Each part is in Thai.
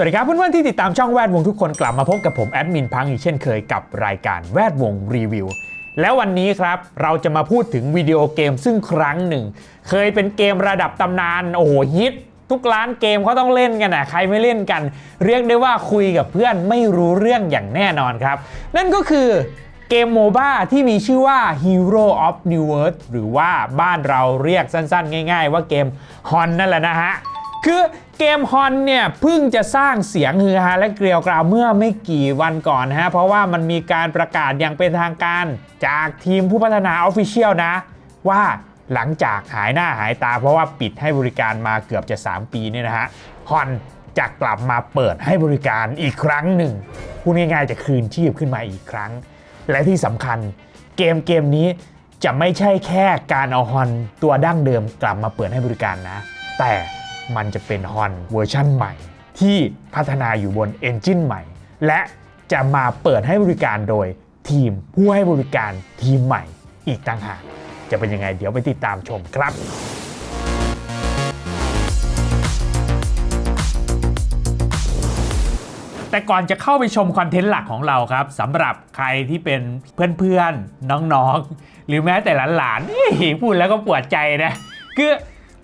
สวัสดีครับเพื่อนๆที่ติดตามช่องแวดวงทุกคนกลับมาพบกับผมแอดมินพังอีกเช่นเคยกับรายการแวดวงรีวิว แล้ววันนี้ครับเราจะมาพูดถึงวิดีโอเกมซึ่งครั้งหนึ่ง เคยเป็นเกมระดับตำนาน โอ้โหฮิตทุกร้านเกมเขาต้องเล่นกันนะใครไม่เล่นกัน เรียกได้ว่าคุยกับเพื่อนไม่รู้เรื่องอย่างแน่นอนครับ นั่นก็คือเกมโมบ้าที่มีชื่อว่า Hero of New World หรือว่าบ้านเราเรียกสั้นๆ ง่าย ๆ ว่าเกมฮอนนั่นแหละนะฮะคือ เกมฮอนเนี่ยเพิ่งจะสร้างเสียงฮือฮาและเกลียวกราวเมื่อไม่กี่วันก่อนนะฮะ เพราะว่ามันมีการประกาศอย่างเป็นทางการจากทีมผู้พัฒนาออฟฟิเชียลนะ ว่าหลังจากหายหน้าหายตาเพราะว่าปิดให้บริการมาเกือบจะ 3 ปีเนี่ยนะฮะฮอนจะกลับมาเปิดให้บริการอีกครั้งหนึ่งพูดง่ายๆจะคืนชีพขึ้นมาอีกครั้ง และที่สำคัญเกมเกมนี้จะไม่ใช่แค่การเอาฮอนตัวดั้งเดิมกลับมาเปิดให้บริการนะ แต่ มันจะเป็นฮอนเวอร์ชั่นใหม่ ที่พัฒนาอยู่บนเอนจินใหม่ และจะมาเปิดให้บริการโดยทีมผู้ให้บริการทีมใหม่อีกต่างหาก จะเป็นยังไงเดี๋ยวไปติดตามชมครับแต่ก่อนจะเข้าไปชมคอนเทนต์หลักของเราครับสำหรับใครที่เป็นเพื่อนๆ น้องๆ หรือแม้แต่หลานๆพูดแล้วก็ปวดใจนะ คือ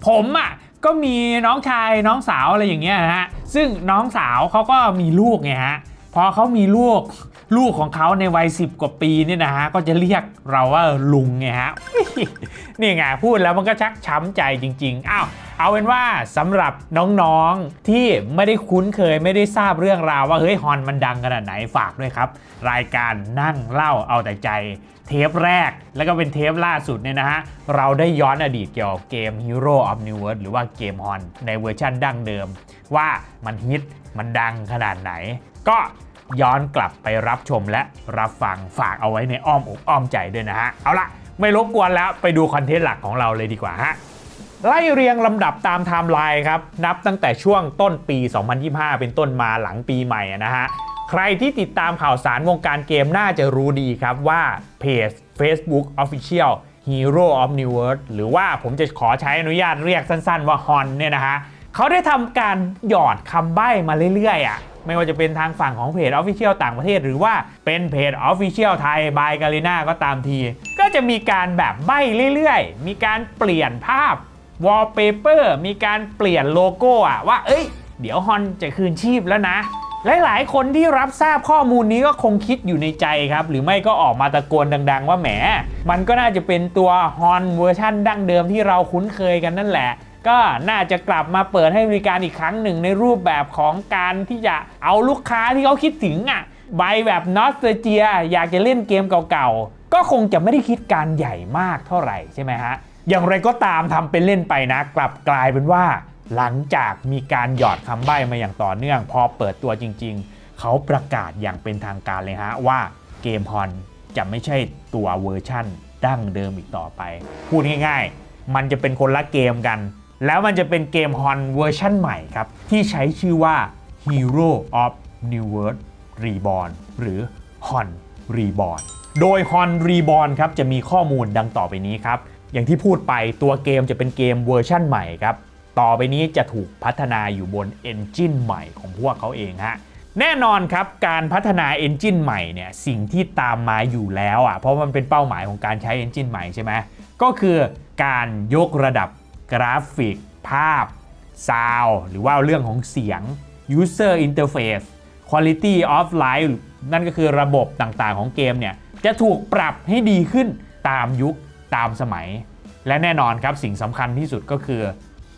ผมอะ ก็มีน้องชายน้องสาวอะไรอย่างเงี้ยนะฮะซึ่งน้องสาวเขาก็มีลูกไงฮะพอเขามีลูก ลูกของเขาในวัย 10 กว่าปีเนี่ยนะฮะก็จะเรียกเราว่าลุงไงฮะนี่ไงพูดแล้วมันก็ชักช้ำใจจริง ๆ อ้าวเอาเป็นว่าสำหรับน้องๆที่ไม่ได้คุ้นเคยไม่ได้ทราบเรื่องราวว่าเฮ้ยฮอนมันดังขนาดไหนฝากด้วยครับ รายการนั่งเล่าเอาแต่ใจ เทปแรกแล้วก็เป็นเทปล่าสุดเนี่ยนะฮะ เราได้ย้อนอดีตเกี่ยวกับเกม Hero of New World หรือว่าเกมฮอนในเวอร์ชั่นดั้งเดิม ว่ามันฮิตมันดังขนาดไหน ก็ ย้อนกลับไปรับชมและรับฟังฝากเอาไว้ในอ้อมอกอ้อมใจด้วยนะฮะ เอาละไม่รบกวนแล้วไปดูคอนเทนต์หลักของเราเลยดีกว่าฮะไล่เรียงลำดับตามไทม์ไลน์ครับ นับตั้งแต่ช่วงต้นปี 2025 เป็นต้นมาหลังปีใหม่นะฮะ ใครที่ติดตามข่าวสารวงการเกมน่าจะรู้ดีครับว่าเพจ Facebook Official Hero of New World หรือว่าผมจะขอใช้อนุญาตเรียกสั้นๆว่าฮอนเนี่ยนะฮะเขาได้ทำการหยอดคำใบ้มาเรื่อยๆอะ ไม่ว่าจะเป็นทางฝั่งของเพจ Official ต่างประเทศ หรือว่าเป็นเพจ Official ไทยบายกาลิน่าก็ตามที ก็จะมีการแบบใบ้เรื่อยๆ มีการเปลี่ยนภาพวอลเปเปอร์มีการเปลี่ยนโลโก้อะว่า เอ้ย เดี๋ยวฮอนจะคืนชีพแล้วนะหลาย ๆ คนที่รับทราบข้อมูลนี้ก็คงคิดอยู่ในใจครับ หรือไม่ก็ออกมาตะโกนดัง ๆ ว่าแหม มันก็น่าจะเป็นตัวฮอนเวอร์ชั่นดั้งเดิมที่เราคุ้นเคยกันนั่นแหละ ก็น่าจะกลับมาเปิดให้บริการอีกครั้งหนึ่งในรูปแบบของการที่จะเอาลูกค้าที่เขาคิดถึงอะใบแบบนอสเตเจีย อยากจะเล่นเกมเก่าๆ ก็คงจะไม่ได้คิดการใหญ่มากเท่าไหร่ใช่ไหมฮะ อย่างไรก็ตามทำเป็นเล่นไปนะ กลับกลายเป็นว่า หลังจากมีการหยอดคำใบ้มาอย่างต่อเนื่อง พอเปิดตัวจริง ๆ เขาประกาศอย่างเป็นทางการเลยฮะว่าเกมฮอนจะไม่ใช่ตัวเวอร์ชั่นดั้งเดิมอีกต่อไป พูดง่าย ๆ มันจะเป็นคนละเกมกัน แล้วมันจะเป็นเกมฮอนเวอร์ชั่นใหม่ครับ ที่ใช้ชื่อว่า Hero of New World Reborn หรือ Hon Reborn โดย Hon Reborn ครับจะมีข้อมูลดังต่อไปนี้ครับ อย่างที่พูดไปตัวเกมจะเป็นเกมเวอร์ชั่นใหม่ครับ ต่อไปนี้จะถูกพัฒนาอยู่บนเอนจินใหม่ของพวกเขาเองฮะแน่นอนครับการพัฒนาเอนจินใหม่เนี่ยสิ่งที่ตามมาอยู่แล้วอะเพราะมันเป็นเป้าหมายของการใช้เอนจินใหม่ใช่ไหมก็คือการยกระดับ กราฟิก ภาพ ซาวหรือว่าเรื่องของเสียง user interface quality of life นั่นก็คือระบบต่างๆของเกมเนี่ยจะถูกปรับให้ดีขึ้นตามยุคตามสมัย และแน่นอนครับสิ่งสำคัญที่สุดก็คือ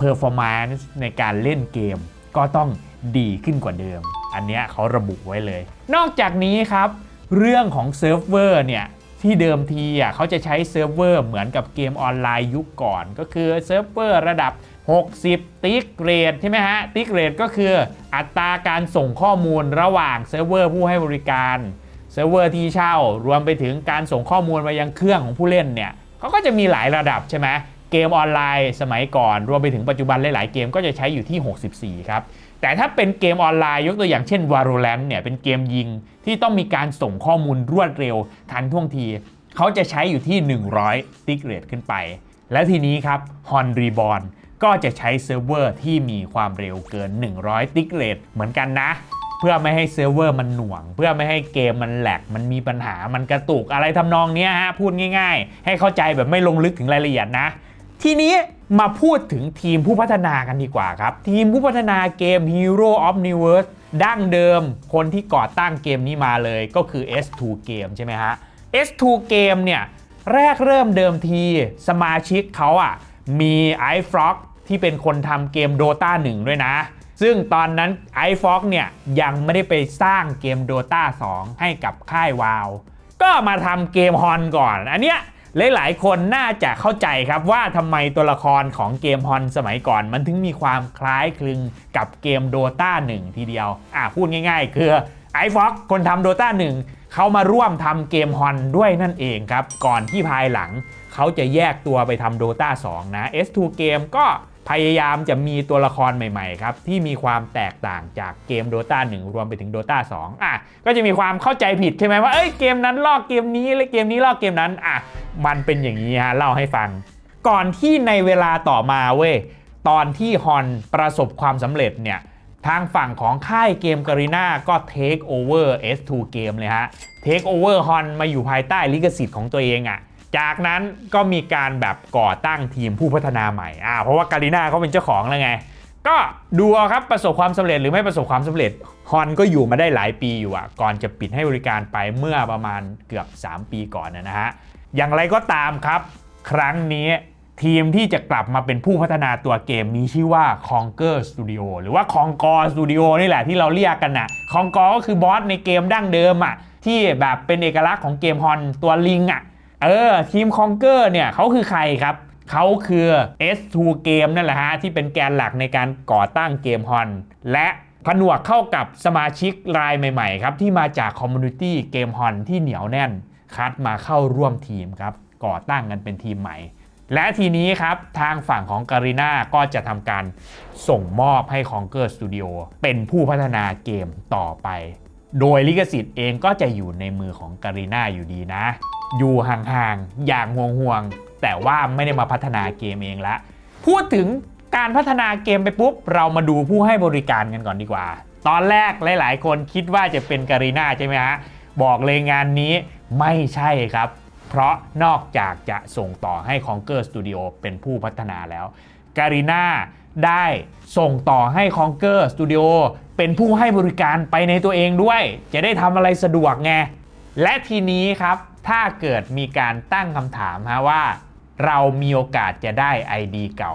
performance ในการเล่นเกม ก็ต้องดีขึ้นกว่าเดิม อันนี้เขาระบุไว้เลย นอกจากนี้ครับ เรื่องของเซิร์ฟเวอร์เนี่ย ที่เดิมทีอะเขาจะใช้เซิร์ฟเวอร์เหมือนกับเกมออนไลน์ยุคก่อน ก็คือเซิร์ฟเวอร์ระดับ 60 ติ๊กเรทใช่ไหมฮะ ติ๊กเรทก็คืออัตราการส่งข้อมูลระหว่างเซิร์ฟเวอร์ผู้ให้บริการเซิร์ฟเวอร์ที่เช่ารวมไปถึงการส่งข้อมูลมายังเครื่องของผู้เล่นเนี่ยเขาก็จะมีหลายระดับใช่ไหมเกมออนไลน์สมัยก่อน รวมไปถึงปัจจุบันหลาย ๆ เกมก็จะใช้อยู่ที่ 64 ครับ แต่ถ้าเป็นเกมออนไลน์ยกตัวอย่างเช่น Valorant เนี่ยเป็นเกมยิงที่ต้องมีการส่งข้อมูลรวดเร็วทันท่วงที เขาจะใช้อยู่ที่ 100 ติ๊กเรทขึ้นไป และทีนี้ครับ Hon Reborn ก็จะใช้เซิร์ฟเวอร์ที่มีความเร็วเกิน 100 ติกเรทเหมือนกันนะ เพื่อไม่ให้เซิร์ฟเวอร์มันหน่วง เพื่อไม่ให้เกมมันแหลกมันมีปัญหามันกระตุกอะไรทำนองนี้ฮะพูดง่าย ๆ ให้เข้าใจแบบไม่ลงลึกถึงรายละเอียดนะ ทีนี้ มาพูดถึงทีมผู้พัฒนากันดีกว่าครับ ทีมผู้พัฒนาเกม Hero of New World ดั้งเดิมคนที่ก่อตั้งเกมนี้มาเลยก็คือ S2 Game ใช่ไหมฮะ S2 Game เนี่ย แรกเริ่มเดิมทีสมาชิกเขาอะมี i f r o g ที่เป็นคนทำเกม Dota 1 ด้วยนะ ซึ่งตอนนั้น i f r o g เนี่ย ยังไม่ได้ไปสร้างเกม Dota 2 ให้กับค่ายวาวก็มาทำเกมฮอนก่อน อันเนี้ย หลายๆ คนน่าจะเข้าใจครับว่าทำไมตัวละครของเกมฮอนสมัยก่อน มันถึงมีความคล้ายคลึงกับเกม Dota 1ทีเดียว อะพูดง่าย ๆ คือไอฟ็อกคนทำ Dota 1เขามาร่วมทำเกมฮอนด้วยนั่นเองครับ ก่อนที่ภายหลังเขาจะแยกตัวไปทำ Dota 2นะ S2 เกมก็ พยายามจะมีตัวละครใหม่ๆครับที่มีความแตกต่างจากเกม Dota 1 รวมไปถึง Dota 2อะก็จะมีความเข้าใจผิดใช่ไหมว่าเอ้ยเกมนั้นลอกเกมนี้และเกมนี้ลอกเกมนั้นอะมันเป็นอย่างนี้ฮะเล่าให้ฟัง ก่อนที่ในเวลาต่อมาเว้ยตอนที่ฮอนประสบความสำเร็จเนี่ยทางฝั่งของค่ายเกมการีนาก็ Take Over S2 เกมเลยฮะ Take Over ฮอนมาอยู่ภายใต้ลิขสิทธิ์ของตัวเองอะ่ะ จากนั้นก็มีการแบบก่อตั้งทีมผู้พัฒนาใหม่อ่าเพราะว่าการีนาเขาเป็นเจ้าของแล้วไง ก็ดูครับประสบความสำเร็จหรือไม่ประสบความสำเร็จฮอนก็อยู่มาได้หลายปีอยู่อะก่อนจะปิดให้บริการไปเมื่อประมาณเกือบ 3 ปีก่อนนะฮะอย่างไรก็ตามครับ ครั้งนี้ทีมที่จะกลับมาเป็นผู้พัฒนาตัวเกมมีชื่อว่า Conquer Studio หรือว่า Conquer Studio นี่แหละที่เราเรียกกันนะ Conquer ก็คือบอสในเกมดั้งเดิมอะที่แบบเป็นเอกลักษณ์ของเกมฮอนตัวลิงอะ เออทีม Conquer เนี่ยเขาคือใครครับเขาคือ S2 เกมนั่นแหละฮะ ที่เป็นแกนหลักในการก่อตั้งเกมฮอน และผนวกเข้ากับสมาชิกรายใหม่ๆครับ ที่มาจากคอมมูนิตี้เกมฮอนที่เหนียวแน่น คัดมาเข้าร่วมทีมครับ ก่อตั้งกันเป็นทีมใหม่ และทีนี้ครับทางฝั่งของการีนาก็จะทำการส่งมอบให้ Conquer Studio เป็นผู้พัฒนาเกมต่อไป โดยลิขสิทธิ์เองก็จะอยู่ในมือของการีนาอยู่ดีนะ อยู่ห่างๆ อย่างห่วงๆ แต่ว่าไม่ได้มาพัฒนาเกมเองละ พูดถึงการพัฒนาเกมไปปุ๊บ เรามาดูผู้ให้บริการกันก่อนดีกว่า ตอนแรกหลาย ๆ คนคิดว่าจะเป็นการีนาใช่ไหมฮะ บอกเลยงานนี้ไม่ใช่ครับ เพราะนอกจากจะส่งต่อให้ Conquer Studio เป็นผู้พัฒนาแล้วการีนา ได้ส่งต่อให้ Conquer Studio เป็นผู้ให้บริการไปในตัวเองด้วย จะได้ทำอะไรสะดวกไง และทีนี้ครับถ้าเกิดมีการตั้งคำถามฮะว่า เรามีโอกาสจะได้ ID เก่า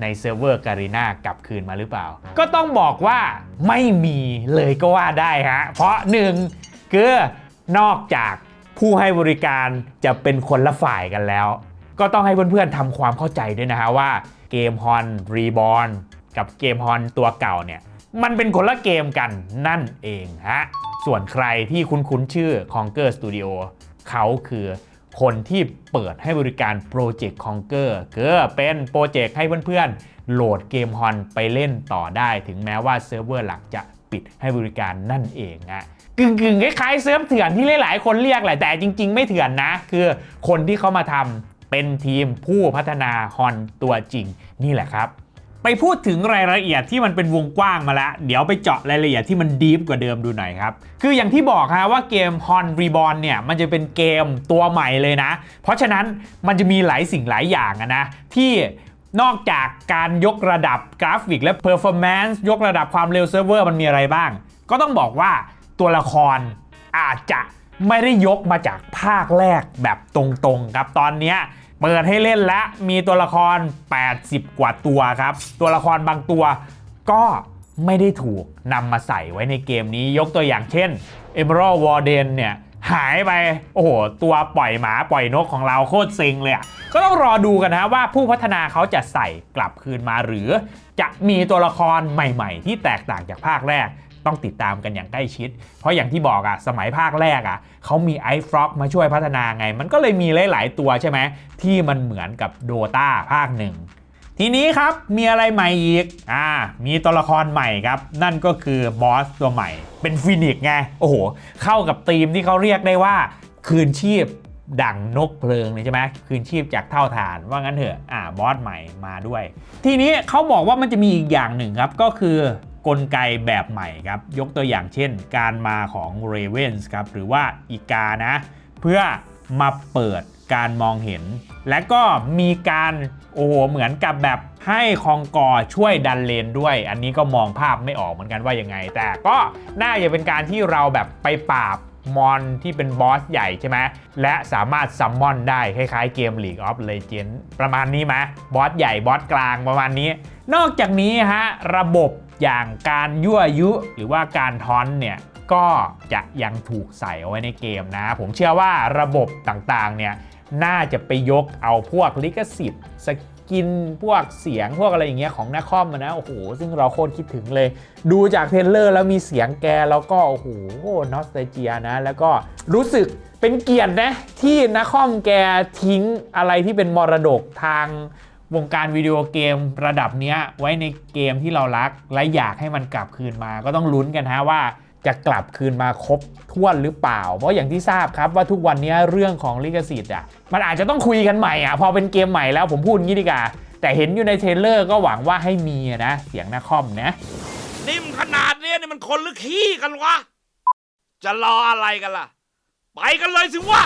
ในเซิร์ฟเวอร์การีนากลับคืนมาหรือเปล่า ก็ต้องบอกว่าไม่มีเลยก็ว่าได้ฮะ เพราะหนึ่งคือนอกจากผู้ให้บริการจะเป็นคนละฝ่ายกันแล้ว ก็ต้องให้เพื่อนๆทำความเข้าใจด้วยนะฮะว่า เกมฮอนรีบอ n กับเกมฮอนตัวเก่าเนี่ย มันเป็นคนละเกมกันนั่นเองฮะ ส่วนใครที่คุ้นๆชื่อ Conquer Studio เขาคือคนที่เปิดให้บริการโปรเจกต์ Conquer คือเป็นโปรเจกต์ให้เพื่อนๆ โหลดเกมฮอนไปเล่นต่อได้ ถึงแม้ว่าเซิร์ฟเวอร์หลักจะปิดให้บริการนั่นเองฮะกึ่งๆคล้ายๆเซิร์ฟเถื่อนที่หลายๆคนเรียกแหละแต่จริง ๆ ไม่เถื่อนนะ คือคนที่เขามาทำ เป็นทีมผู้พัฒนาฮอนตัวจริงนี่แหละครับ ไปพูดถึงรายละเอียดที่มันเป็นวงกว้างมาแล้ว เดี๋ยวไปเจาะรายละเอียดที่มันดีฟกว่าเดิมดูหน่อยครับ คืออย่างที่บอกฮะว่าเกม Hon Reborn เนี่ยมันจะเป็นเกมตัวใหม่เลยนะ เพราะฉะนั้นมันจะมีหลายสิ่งหลายอย่างนะที่นอกจากการยกระดับกราฟิกและ Performance ยกระดับความเร็วเซิร์ฟเวอร์มันมีอะไรบ้าง ก็ต้องบอกว่าตัวละครอาจจะไม่ได้ยกมาจากภาคแรกแบบตรงๆครับตอนเนี้ย เปิดให้เล่นแล้วมีตัวละคร 80 กว่าตัวครับ ตัวละครบางตัวก็ไม่ได้ถูกนำมาใส่ไว้ในเกมนี้ยกตัวอย่างเช่น Emerald Warden เนี่ยหายไป โอ้โห ตัวปล่อยหมาปล่อยนกของเราโคตรเซ็งเลยอะก็ต้องรอดูกันนะว่าผู้พัฒนาเขาจะใส่กลับคืนมาหรือ จะมีตัวละครใหม่ ๆ ที่แตกต่างจากภาคแรก ต้องติดตามกันอย่างใกล้ชิด เพราะอย่างที่บอกอะสมัยภาคแรกอะเขามีไอฟล็อกมาช่วยพัฒนาไง มันก็เลยมีหลาย ๆ ตัวใช่ไหมที่มันเหมือนกับโดตาภาคหนึ่งทีนี้ครับมีอะไรใหม่อีกอ่ามีตัวละครใหม่ครับ นั่นก็คือบอสตัวใหม่ เป็นฟินิกซ์ไง โอ้โห เข้ากับธีมที่เขาเรียกได้ว่า คืนชีพดั่งนกเพลิงเลยใช่ไหมคืนชีพจากเท่าฐานว่างั้นเถอะอ่าบอสใหม่มาด้วย ทีนี้เขาบอกว่ามันจะมีอีกอย่างหนึ่งครับก็คือ กลไกแบบใหม่ครับ ยกตัวอย่างเช่น การมาของ Ravens ครับหรือว่าอีกานะ เพื่อมาเปิดการมองเห็น และก็มีการโอ้โหเหมือนกับแบบให้คองกอช่วยดันเลนด้วย อันนี้ก็มองภาพไม่ออกเหมือนกันว่ายังไง แต่ก็น่าจะเป็นการที่เราแบบไปปราบมอนที่เป็นบอสใหญ่ใช่ไหมและสามารถซัมมอนได้คล้ายๆเกม League of Legends ประมาณนี้ไหมบอสใหญ่บอสกลางประมาณนี้ นอกจากนี้ฮะระบบ อย่างการยั่วยุหรือว่าการทอนเนี่ยก็จะยังถูกใส่เอาไว้ในเกมนะ ผมเชื่อว่าระบบต่างๆเนี่ยน่าจะไปยกเอาพวกลิขสิทธิ์สกินพวกเสียงพวกอะไรอย่างเงี้ยของนักคอมานะโอ้โหซึ่งเราโคตรคิดถึงเลย ดูจากเทรลเลอร์แล้วมีเสียงแกแล้วก็โอ้โหนอสเตเจียนะ แล้วก็รู้สึกเป็นเกียรตินะที่นักคอมแกทิ้งอะไรที่เป็นมรดกทาง วงการวิดีโอเกมระดับเนี้ยไว้ในเกมที่เรารัก และอยากให้มันกลับคืนมา ก็ต้องลุ้นกันฮะว่าจะกลับคืนมาครบถ้วนหรือเปล่า เพราะอย่างที่ทราบครับว่าทุกวันนี้เรื่องของลิขสิทธิ์อะมันอาจจะต้องคุยกันใหม่อะพอเป็นเกมใหม่แล้วผมพูดงี้ดีกว่าแต่เห็นอยู่ในเทรลเลอร์ก็หวังว่าให้มีอะนะเสียงนาคอมนะนิ่มขนาดเนี้ยนี่มันคนหรือขี้กันวะจะรออะไรกันล่ะ ไปกันเลยสิวะ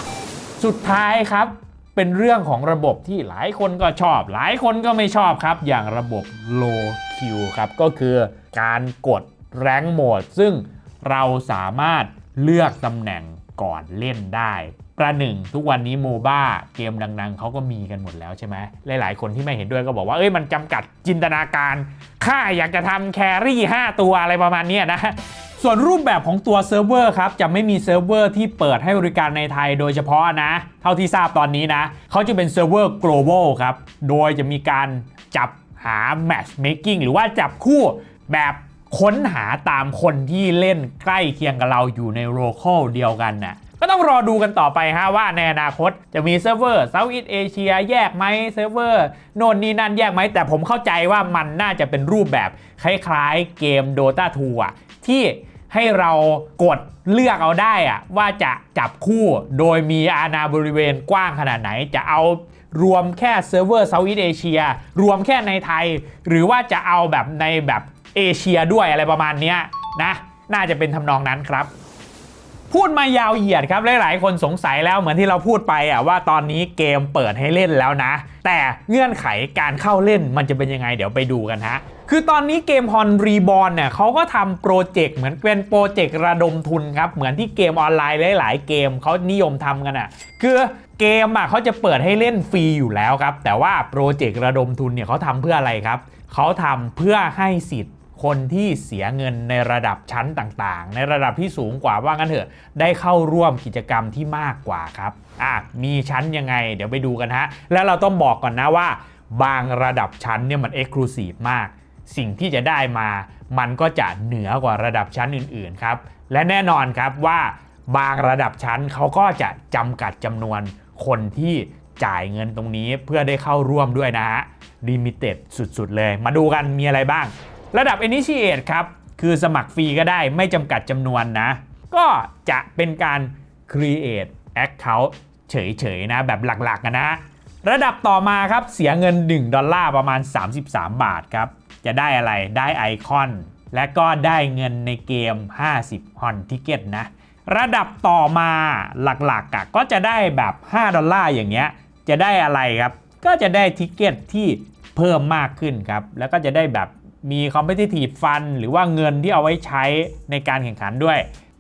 สุดท้ายครับ เป็นเรื่องของระบบที่หลายคนก็ชอบ หลายคนก็ไม่ชอบครับ อย่างระบบ low Q ครับ ก็คือการกดแรงโหมด ซึ่งเราสามารถเลือกตำแหน่งก่อนเล่นได้ประหนึ่งทุกวันนี้โมบ้าเกมดัง ๆเขาก็มีกันหมดแล้วใช่ไหมหลาย ๆ คนที่ไม่เห็นด้วยก็บอกว่าเอ้ยมันจำกัดจินตนาการ ข้าอยากจะทำแครี่ 5 ตัวอะไรประมาณนี้นะส่วนรูปแบบของตัวเซิร์ฟเวอร์ครับ จะไม่มีเซิร์ฟเวอร์ที่เปิดให้บริการในไทยโดยเฉพาะนะ เท่าที่ทราบตอนนี้นะ เขาจะเป็นเซิร์ฟเวอร์ global ครับ โดยจะมีการจับหา matchmaking หรือว่าจับคู่แบบค้นหาตามคนที่เล่นใกล้เคียงกับเราอยู่ใน local เดียวกันน่ะ ก็ต้องรอดูกันต่อไปฮะว่าในอนาคตจะมีเซิร์ฟเวอร์ Southeast Asia แยกไหมเซิร์ฟเวอร์โน่นนี่นั่นแยกไหมแต่ผมเข้าใจว่ามันน่าจะเป็นรูปแบบคล้ายๆเกม Dota 2อะที่ให้เรากดเลือกเอาได้อะว่าจะจับคู่โดยมีอาณาบริเวณกว้างขนาดไหนจะเอารวมแค่เซิร์ฟเวอร์เซาท์อีสเอเชียรวมแค่ในไทย หรือว่าจะเอาแบบในแบบเอเชียด้วยอะไรประมาณนี้นะ น่าจะเป็นทำนองนั้นครับ พูดมายาวเหยียดครับหลายๆ คนสงสัยแล้วเหมือนที่เราพูดไปอะว่าตอนนี้เกมเปิดให้เล่นแล้วนะ แต่เงื่อนไขการเข้าเล่นมันจะเป็นยังไงเดี๋ยวไปดูกันฮะคือตอนนี้เกมฮอนรีบอลเนี่ยเขาก็ทำโปรเจกต์เหมือนเป็นโปรเจกต์ระดมทุนครับ เหมือนที่เกมออนไลน์หลาย ๆ เกมเขานิยมทำกันอะ คือเกมอะเขาจะเปิดให้เล่นฟรีอยู่แล้วครับ แต่ว่าโปรเจกต์ระดมทุนเนี่ยเขาทำเพื่ออะไรครับเขาทำเพื่อให้สิทธิ คนที่เสียเงินในระดับชั้นต่างๆ ในระดับที่สูงกว่าว่างั้นเถอะ ได้เข้าร่วมกิจกรรมที่มากกว่าครับอะมีชั้นยังไง เดี๋ยวไปดูกันฮะ แล้วเราต้องบอกก่อนนะว่า บางระดับชั้นเนี่ยมันเอ็กซ์คลูซีฟมาก สิ่งที่จะได้มา มันก็จะเหนือกว่าระดับชั้นอื่นๆครับ และแน่นอนครับว่าบางระดับชั้นเขาก็จะจำกัดจำนวนคนที่จ่ายเงินตรงนี้เพื่อได้เข้าร่วมด้วยนะฮะลิมิเต็ดสุดๆเลย มาดูกันมีอะไรบ้าง ระดับ Initiate ครับ คือสมัครฟรีก็ได้ไม่จำกัดจำนวนนะ ก็จะเป็นการ Create Account เฉยๆนะ แบบหลักๆนะ ระดับต่อมาครับเสียเงิน 1 ดอลลาร์ประมาณ 33 บาทครับ จะได้อะไรได้ไอคอน และก็ได้เงินในเกม 50ฮอนทิเก็ตนะ ระดับต่อมาหลักๆก็จะได้แบบ 5 ดอลลาร์อย่างเงี้ยจะได้อะไรครับ ก็จะได้ทิเก็ตที่เพิ่มมากขึ้นครับ แล้วก็จะได้แบบ มี Competitive Fund หรือว่าเงินที่เอาไว้ใช้ในการแข่งขันด้วย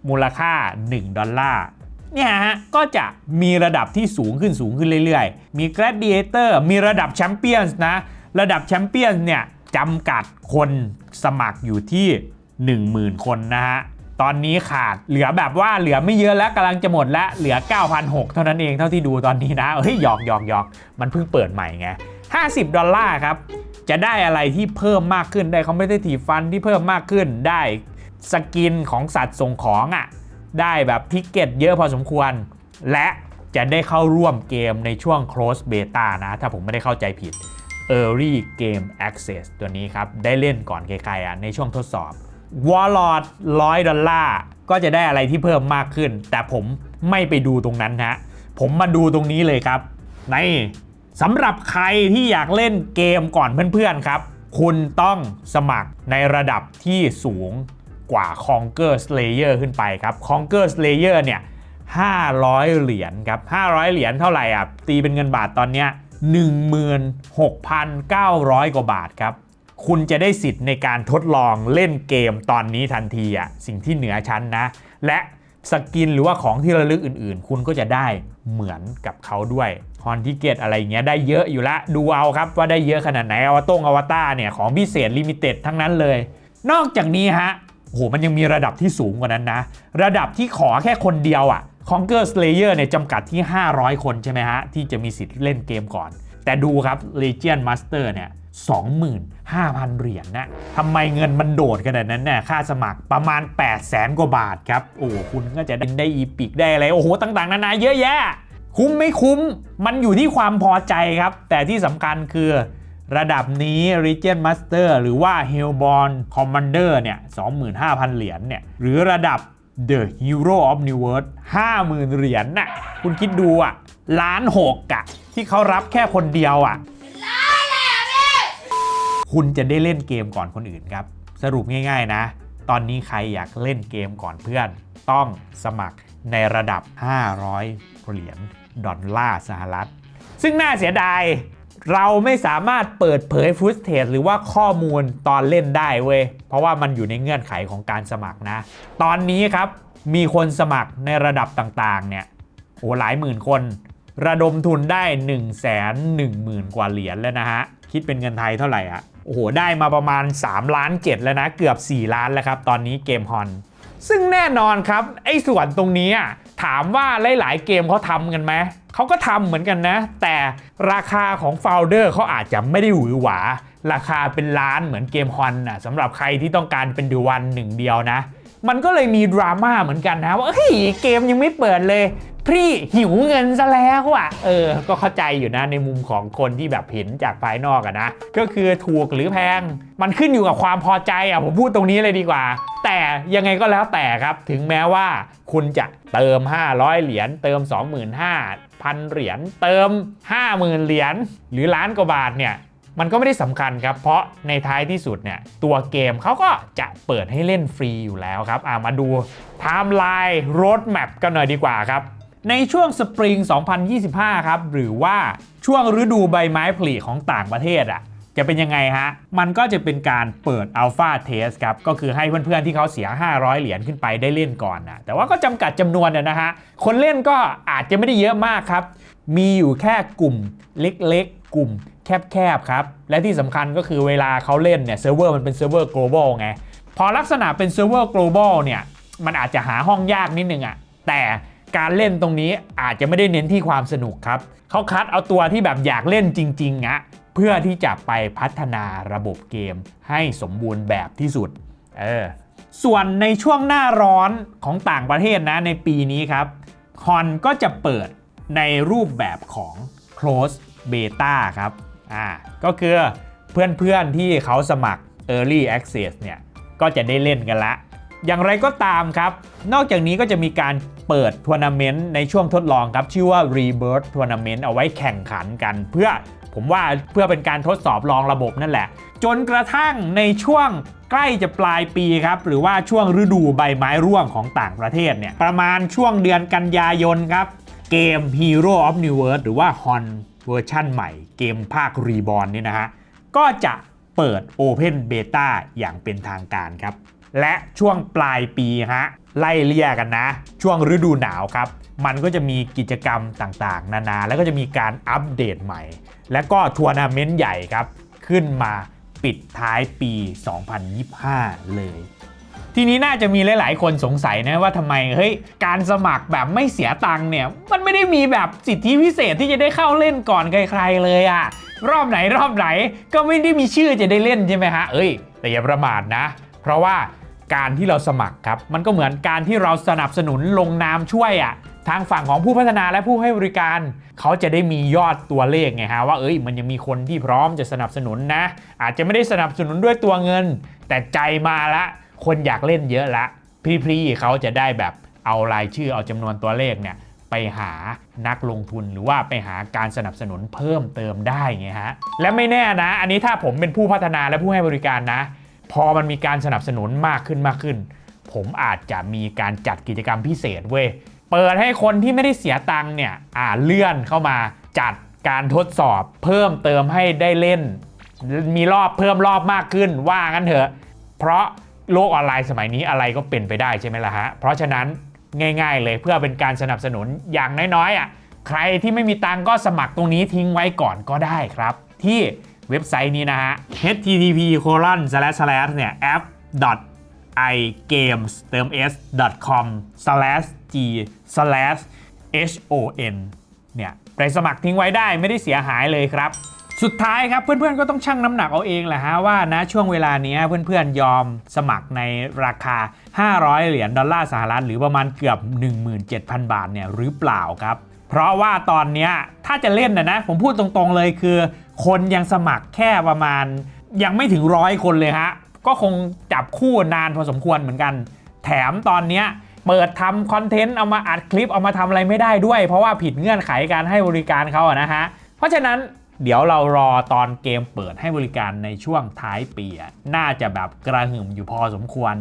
มูลค่า 1 ดอลลาร์เนี่ยฮะ ก็จะมีระดับที่สูงขึ้นสูงขึ้นเรื่อยๆ มี Gladiator มีระดับแชมเปี้ยนส์นะ ระดับแชมเปี้ยนส์เนี่ยจำกัดคนสมัครอยู่ที่ 10,000 คนนะฮะ ตอนนี้ขาดเหลือแบบว่าเหลือไม่เยอะแล้วกำลังจะหมดแล้ว เหลือ 9,600 เท่านั้นเองเท่าที่ดูตอนนี้นะ เฮ้ยหยอกหยอกหยอกมันเพิ่งเปิดใหม่ไง 50 ดอลลาร์ครับ จะได้อะไรที่เพิ่มมากขึ้นได้ Competitive Fund ที่เพิ่มมากขึ้นได้สกินของสัตว์ส่งของอะได้แบบทิกเก็ตเยอะพอสมควร และจะได้เข้าร่วมเกมในช่วง Close Beta นะ ถ้าผมไม่ได้เข้าใจผิด Early Game Access ตัวนี้ครับ ได้เล่นก่อนใครๆอะในช่วงทดสอบ Warlord 100 ดอลลาร์ก็จะได้อะไรที่เพิ่มมากขึ้น แต่ผมไม่ไปดูตรงนั้นฮะผมมาดูตรงนี้เลยครับใน สำหรับใครที่อยากเล่นเกมก่อนเพื่อนๆครับ คุณต้องสมัครในระดับที่สูงกว่า Conquer Slayer ขึ้นไปครับ Conquer Slayer เนี่ย 500 เหรียญครับ 500 เหรียญเท่าไหร่อะ ตีเป็นเงินบาทตอนเนี้ย16,900 กว่าบาทครับ คุณจะได้สิทธิ์ในการทดลองเล่นเกมตอนนี้ทันทีอะ สิ่งที่เหนือชั้นนะ และสกินหรือว่าของที่ระลึกอื่นๆ คุณก็จะได้เหมือนกับเขาด้วย ฮอนทิเกตอะไรเงี้ยได้เยอะอยู่ละดูเอาครับว่าได้เยอะขนาดไหนอวตงอวตารเนี่ยของพิเศษลิมิเต็ดทั้งนั้นเลย นอกจากนี้ฮะโหมันยังมีระดับที่สูงกว่านั้นนะ ระดับที่ขอแค่คนเดียวอะ่ะ Conquer Slayer เนี่ยจำกัดที่ 500 คนใช่ไหมฮะ ที่จะมีสิทธิ์เล่นเกมก่อน แต่ดูครับ Legion Master เนี่ย25,000 เหรียญนะทำไมเงินมันโดดขนาดนั้นเนี่ยค่าสมัครประมาณ 8 0 0แสนกว่าบาทครับ โอ้โหคุณก็จะได้ได้อีพิกได้อะไร โอ้โห ต่างๆ นานาเยอะแยะ คุ้มไม่คุ้มมันอยู่ที่ความพอใจครับ แต่ที่สำคัญคือระดับนี้ Region Master หรือว่า Hellborn Commander เนี่ย 25,000 เหรียญเนี่ย หรือระดับ The Hero of New World 50,000 เหรียญน่ะ คุณคิดดูอะล้านหกอะที่เขารับแค่คนเดียวอะ คุณจะได้เล่นเกมก่อนคนอื่นครับ สรุปง่ายๆนะ ตอนนี้ใครอยากเล่นเกมก่อนเพื่อน ต้องสมัครในระดับ 500 เหรียญ ดอลลาร์สหรัฐ ซึ่งน่าเสียดายเราไม่สามารถเปิดเผยฟุตเทจหรือว่าข้อมูลตอนเล่นได้เว้ย เพราะว่ามันอยู่ในเงื่อนไขของการสมัครนะ ตอนนี้ครับมีคนสมัครในระดับต่างๆเนี่ยโอ้หลายหมื่นคน ระดมทุนได้ 1 1 0 0 0 0 กว่าเหรียญแล้วนะฮะ คิดเป็นเงินไทยเท่าไหร่อะโอ้โห ได้มาประมาณ 3 ล้านเจ็ดแล้วนะ เกือบ 4 ล้านแล้วครับ ตอนนี้เกมฮอน ซึ่งแน่นอนครับ ไอ้ส่วนตรงนี้อะ ถามว่าหลายๆเกมเขาทำกันไหมเขาก็ทำเหมือนกันนะ แต่ราคาของโฟลเดอร์เขาอาจจะไม่ได้หวือหวา ราคาเป็นล้านเหมือนเกมฮอนนะสำหรับใครที่ต้องการเป็นดูวันหนึ่งเดียวนะ มันก็เลยมีดราม่าเหมือนกันนะว่าเฮ้ยเกมยังไม่เปิดเลยพี่หิวเงินซะแล้วอะ เออ ก็เข้าใจอยู่นะในมุมของคนที่แบบเห็นจากภายนอกอะนะ ก็คือถูกหรือแพง มันขึ้นอยู่กับความพอใจอะ ผมพูดตรงนี้เลยดีกว่า แต่ยังไงก็แล้วแต่ครับ ถึงแม้ว่าคุณจะเติม 500 เหรียญเติม 25,000พันเหรียญเติม 50,000 เหรียญหรือล้านกว่าบาทเนี่ยมันก็ไม่ได้สำคัญครับ เพราะในท้ายที่สุดเนี่ยตัวเกมเขาก็จะเปิดให้เล่นฟรีอยู่แล้วครับอ่ามาดูไทม์ไลน์โรดแมปกันหน่อยดีกว่าครับ ในช่วงสปริง 2025 ครับ หรือว่าช่วงฤดูใบไม้ผลิของต่างประเทศอะ จะเป็นยังไงฮะ มันก็จะเป็นการเปิดอัลฟาเทสครับ ก็คือให้เพื่อนๆที่เขาเสีย 500 เหรียญขึ้นไปได้เล่นก่อนนะ แต่ว่าก็จำกัดจำนวนนะฮะ คนเล่นก็อาจจะไม่ได้เยอะมากครับ มีอยู่แค่กลุ่มเล็กๆ กลุ่มแคบๆ ครับ และที่สำคัญก็คือเวลาเขาเล่นเนี่ยเซิร์ฟเวอร์มันเป็นเซิร์ฟเวอร์ global ไง พอลักษณะเป็นเซิร์ฟเวอร์ global เนี่ย มันอาจจะหาห้องยากนิดนึงอะแต่การเล่นตรงนี้อาจจะไม่ได้เน้นที่ความสนุกครับเขาคัดเอาตัวที่แบบอยากเล่นจริงๆอะ เพื่อที่จะไปพัฒนาระบบเกมให้สมบูรณ์แบบที่สุดเออส่วนในช่วงหน้าร้อนของต่างประเทศนะในปีนี้ครับคอนก็จะเปิดในรูปแบบของ close beta ครับอ่าก็คือเพื่อนๆที่เขาสมัคร early access เนี่ยก็จะได้เล่นกันละ อย่างไรก็ตามครับ นอกจากนี้ก็จะมีการเปิดทัวร์นาเมนต์ในช่วงทดลองครับ ชื่อว่า Rebirth Tournament เอาไว้แข่งขันกัน เพื่อ ผมว่าเพื่อเป็นการทดสอบลองระบบนั่นแหละ จนกระทั่งในช่วงใกล้จะปลายปีครับ หรือว่าช่วงฤดูใบไม้ร่วงของต่างประเทศเนี่ย ประมาณช่วงเดือนกันยายนครับ เกม Hero of New World หรือว่า Hon เวอร์ชั่นใหม่ เกมภาค Reborn นี่นะฮะ ก็จะเปิด Open Beta อย่างเป็นทางการครับ และช่วงปลายปีฮะไล่เลี่ยกันนะ ช่วงฤดูหนาวครับ มันก็จะมีกิจกรรมต่างๆ นานาแล้วก็จะมีการอัปเดตใหม่ และก็ทัวร์นาเมนต์ใหญ่ครับ ขึ้นมาปิดท้ายปี 2025 เลย ทีนี้น่าจะมีหลาย ๆ คนสงสัยนะว่าทำไมเฮ้ยการสมัครแบบไม่เสียตังค์เนี่ยมันไม่ได้มีแบบสิทธิพิเศษที่จะได้เข้าเล่นก่อนใครๆเลยอะรอบไหนรอบไหนก็ไม่ได้มีชื่อจะได้เล่นใช่ไหมฮะเอ้ย แต่อย่าประมาทนะ เพราะว่าการที่เราสมัครครับ มันก็เหมือนการที่เราสนับสนุนลงนามช่วยอะ ทางฝั่งของผู้พัฒนาและผู้ให้บริการ เขาจะได้มียอดตัวเลขไงฮะว่าเอ้ยมันยังมีคนที่พร้อมจะสนับสนุนนะ อาจจะไม่ได้สนับสนุนด้วยตัวเงิน แต่ใจมาละคนอยากเล่นเยอะละพี่ๆเขาจะได้แบบเอารายชื่อเอาจำนวนตัวเลขเนี่ยไปหานักลงทุนหรือว่าไปหาการสนับสนุนเพิ่มเติมได้ไงฮะและไม่แน่นะ อันนี้ถ้าผมเป็นผู้พัฒนาและผู้ให้บริการนะ พอมันมีการสนับสนุนมากขึ้นมากขึ้น ผมอาจจะมีการจัดกิจกรรมพิเศษเว้ย เปิดให้คนที่ไม่ได้เสียตังค์เนี่ยอ่าเลื่อนเข้ามาจัดการทดสอบเพิ่มเติมให้ได้เล่น มีรอบเพิ่มรอบมากขึ้นว่างั้นเถอะ เพราะโลกออนไลน์สมัยนี้อะไรก็เป็นไปได้ใช่ไหมล่ะฮะ เพราะฉะนั้นง่ายๆเลยเพื่อเป็นการสนับสนุนอย่างน้อยๆอะใครที่ไม่มีตังค์ก็สมัครตรงนี้ทิ้งไว้ก่อนก็ได้ครับ ที่เว็บไซต์นี้นะฮะ http igames เติม s com slash g slash hon เนี่ยไปสมัครทิ้งไว้ได้ไม่ได้เสียหายเลยครับ สุดท้ายครับเพื่อนๆก็ต้องชั่งน้ำหนักเอาเองแหละฮะว่านะช่วงเวลานี้เพื่อนๆยอมสมัครในราคา 500 เหรียญดอลลาร์สหรัฐหรือประมาณเกือบ 17,000 บาทเนี่ยหรือเปล่าครับเพราะว่าตอนนี้ถ้าจะเล่นนะนะ ผมพูดตรงๆเลยคือ คนยังสมัครแค่ประมาณยังไม่ถึงร้อยคนเลยฮะ ก็คงจับคู่นานพอสมควรเหมือนกัน แถมตอนเนี้ยเปิดทำคอนเทนต์เอามาอัดคลิปเอามาทำอะไรไม่ได้ด้วย เพราะว่าผิดเงื่อนไขการให้บริการเขาอะนะฮะ เพราะฉะนั้นเดี๋ยวเรารอตอนเกมเปิดให้บริการในช่วงท้ายปีน่าจะแบบกระหึ่มอยู่พอสมควร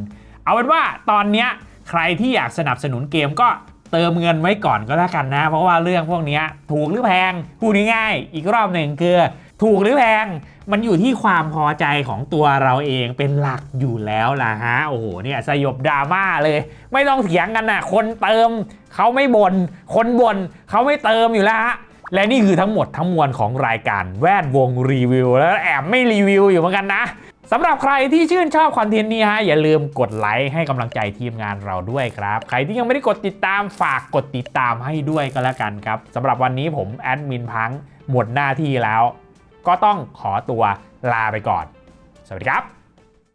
เอาเป็นว่าตอนเนี้ยใครที่อยากสนับสนุนเกมก็เติมเงินไว้ก่อนก็แล้วกันนะ เพราะว่าเรื่องพวกนี้ถูกหรือแพงพูดง่ายๆอีกรอบหนึ่งคือ ถูกหรือแพงมันอยู่ที่ความพอใจของตัวเราเองเป็นหลักอยู่แล้วล่ะฮะโอ้โหเนี่ยสยบดราม่าเลย ไม่ต้องเถียงกันนะคนเติมเขาไม่บน่นคนบ่นเขาไม่เติมอยู่แล้วฮะและนี่คือทั้งหมดทั้งมวลของรายการแวดวงรีวิว แล้วแอบไม่รีวิวอยู่เหมือนกันนะสำหรับใครที่ชื่นชอบคอนเทนต์นี้ฮะอย่าลืมกดไลค์ให้กำลังใจทีมงานเราด้วยครับ ใครที่ยังไม่ได้กดติดตามฝากกดติดตามให้ด้วยก็แล้วกันครับสำหรับวันนี้ผมแอดมินพังหมดหน้าที่แล้ว ก็ต้องขอตัวลาไปก่อน สวัสดีครับ